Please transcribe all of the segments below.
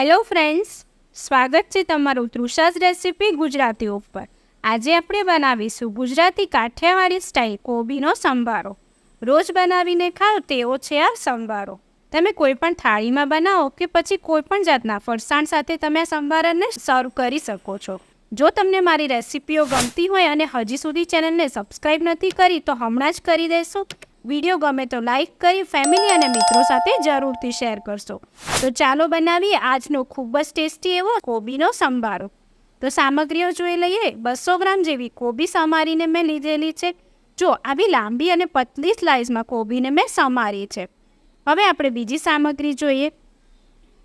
Hello friends, સ્વાગત છે તમારું તૃષાસ રેસિપી ગુજરાતી ઉપર. આજે આપણે બનાવીશું ગુજરાતી કાઠિયાવાડી સ્ટાઇલ કોબીનો સંભારો. રોજ બનાવીને ખાઓ તેવો છે આ સંભારો. તમે કોઈ પણ થાળીમાં બનાવો કે પછી કોઈ પણ જાતના ફરસાણ સાથે તમે આ સંભારાને સર્વ કરી શકો છો. જો તમને મારી રેસિપીઓ ગમતી હોય અને હજી સુધી ચેનલને સબસ્ક્રાઈબ નથી કરી, તો હમણાં જ કરી દેશો. વીડિયો ગમે તો લાઈક કરી ફેમિલી અને મિત્રો સાથે જરૂરથી શેર કરશો. તો ચાલો બનાવીએ આજનો ખૂબ જ ટેસ્ટી એવો કોબીનો સંભારો. તો સામગ્રીઓ જોઈ લઈએ. બસો ગ્રામ જેવી કોબી સમારીને મેં લીધેલી છે. જો, આવી લાંબી અને પતલી સ્લાઇસમાં કોબીને મેં સમારી છે. હવે આપણે બીજી સામગ્રી જોઈએ.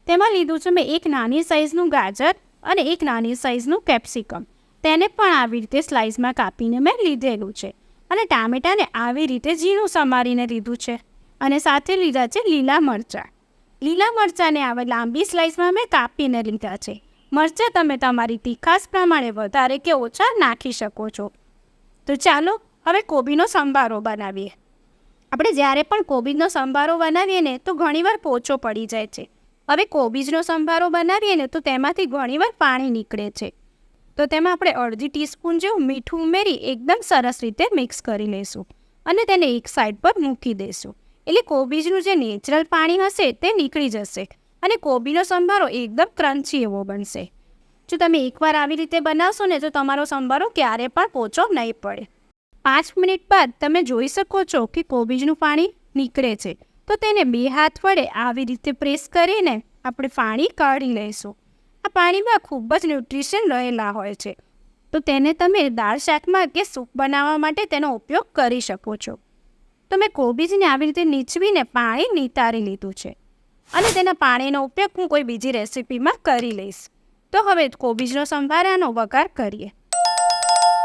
તેમાં લીધું છે મેં એક નાની સાઇઝનું ગાજર અને એક નાની સાઇઝનું કેપ્સિકમ તેને પણ આવી રીતે સ્લાઇસમાં કાપીને મેં લીધેલું છે. અને ટામેટાને આવી રીતે ઝીણું સમારીને લીધું છે અને સાથે લીધા છે લીલા મરચાં. લીલા મરચાંને આવા લાંબી સ્લાઇસમાં મેં કાપીને લીધા છે. મરચાં તમે તમારી તીખાસ પ્રમાણે વધારે કે ઓછા નાખી શકો છો. તો ચાલો હવે કોબીનો સંભારો બનાવીએ. આપણે જ્યારે પણ કોબીજનો સંભારો બનાવીએ ને તો ઘણીવાર પોચો પડી જાય છે. હવે કોબીજનો સંભારો બનાવીએ ને તો તેમાંથી ઘણીવાર પાણી નીકળે છે. તો તેમાં આપણે અડધી ટીસ્પૂન જેવું મીઠું ઉમેરી એકદમ સરસ રીતે મિક્સ કરી લઈશું અને તેને એક સાઈડ પર મૂકી દઈશું. એટલે કોબીજનું જે નેચરલ પાણી હશે તે નીકળી જશે અને કોબીનો સંભારો એકદમ ક્રન્ચી એવો બનશે. જો તમે એકવાર આવી રીતે બનાવશો ને તો તમારો સંભારો ક્યારે પણ પોચો નહીં પડે. પાંચ મિનિટ બાદ તમે જોઈ શકો છો કે કોબીજનું પાણી નીકળે છે. તો તેને બે હાથ વડે આવી રીતે પ્રેસ કરીને આપણે પાણી કાઢી લઈશું. આ પાણીમાં ખૂબ જ ન્યુટ્રિશન રહેલા હોય છે. તો તેને તમે દાળ શાકમાં કે સૂપ બનાવવા માટે તેનો ઉપયોગ કરી શકો છો. તો મેં કોબીજને આવી રીતે નીચવીને પાણી નિતારી લીધું છે. અને તેના પાણીનો ઉપયોગ હું કોઈ બીજી રેસિપીમાં કરી લઈશ. તો હવે કોબીજનો સંભારાનો વઘાર કરીએ.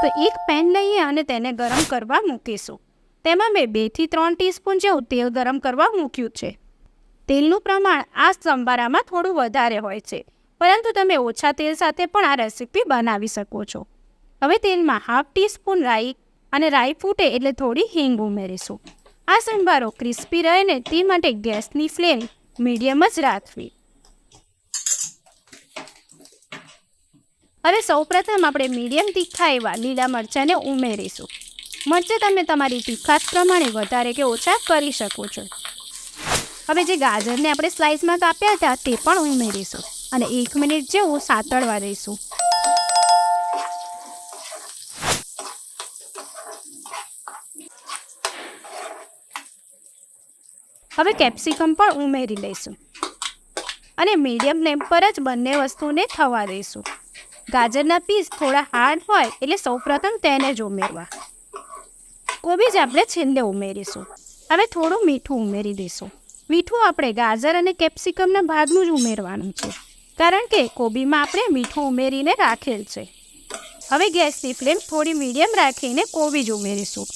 તો એક પેન લઈએ અને તેને ગરમ કરવા મૂકીશું. તેમાં મેં બેથી ત્રણ ટીસ્પૂન જેવું તેલ ગરમ કરવા મૂક્યું છે. તેલનું પ્રમાણ આ સંભારામાં થોડું વધારે હોય છે. પરંતુ તમે ઓછા તેલ સાથે પણ આ રેસીપી બનાવી શકો છો. હવે તેલમાં હાફ ટીસ્પૂન રાઈ અને રાઈ ફૂટે એટલે થોડી હિંગ ઉમેરીશું. આ સંભારો ક્રિસ્પી રહે ને તે માટે ગેસની ફ્લેમ મીડિયમ જ રાખવી. હવે સૌપ્રથમ આપણે મીડિયમ તીખા એવા લીલા મરચાંને ઉમેરીશું. મરચાં તમે તમારી તીખાશ પ્રમાણે વધારે કે ઓછા કરી શકો છો. હવે જે ગાજરને આપણે સ્લાઇસમાં કાપ્યા હતા તે પણ ઉમેરીશું. અને એક મિનિટ જેવું સાતળવા દઈશું. હવે કેપ્સિકમ પણ ઉમેરી લઈશું. અને મીડિયમ ફ્લેમ પર જ બંને વસ્તુને થવા દઈશું. ગાજરના પીસ થોડા હાર્ડ હોય એટલે સૌપ્રથમ તેને જ ઉમેરવા. કોબીજ આપણે છેલ્લે ઉમેરીશું. હવે થોડું મીઠું ઉમેરી દઈશું. મીઠું આપણે ગાજર અને કેપ્સિકમના ભાગનું જ ઉમેરવાનું છે. કારણ કે કોબીમાં આપણે મીઠું ઉમેરીને રાખેલ છે. હવે ગેસની ફ્લેમ થોડી મીડિયમ રાખીને કોબીજ ઉમેરીશું.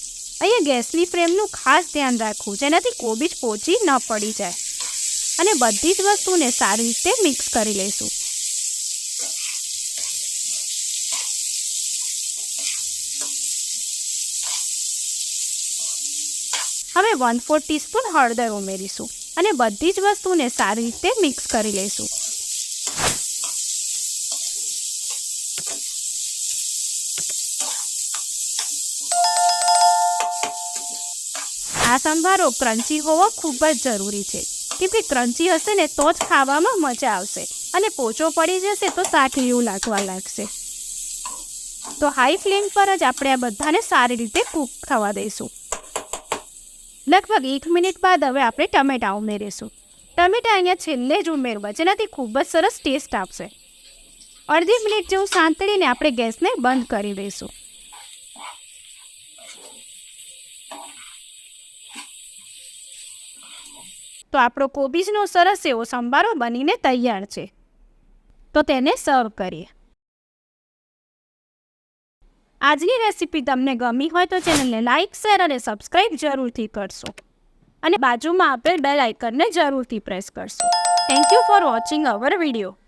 અહીંયા ગેસની ફ્લેમનું ખાસ ધ્યાન રાખવું, જેનાથી કોબીજ પોચી ન પડી જાય. અને બધી જ વસ્તુને સારી રીતે મિક્સ કરી લઈશું. હવે વન ફોર ટીસ્પૂન હળદર ઉમેરીશું અને બધી જ વસ્તુને સારી રીતે મિક્સ કરી લઈશું. આ સંભારો ક્રન્ચી હોવો ખૂબ જ જરૂરી છે. કેમ કે ક્રન્ચી હશે ને તો જ ખાવામાં મજા આવશે અને પોચો પડી જશે તો સાઠીયું લાગવા લાગશે. તો હાઈ ફ્લેમ પર જ આપણે આ બધાને સારી રીતે કૂક થવા દઈશું. લગભગ એક મિનિટ બાદ હવે આપણે ટમેટાં ઉમેરીશું. ટમેટા અહીંયા છેલ્લે જ ઉમેરવા, જેનાથી ખૂબ જ સરસ ટેસ્ટ આપશે. અડધી મિનિટ જેવું સાંતળીને આપણે ગેસને બંધ કરી દઈશું. તો આપણો કોબીજનો સરસ એવો સંભારો બનીને તૈયાર છે. તો તેને સર્વ કરીએ. આજની રેસીપી તમને ગમી હોય તો ચેનલને લાઇક શેર અને સબસ્ક્રાઈબ જરૂરથી કરશો. અને બાજુમાં આપેલ બેલ આઇકનને જરૂરથી પ્રેસ કરશો. Thank you for watching our video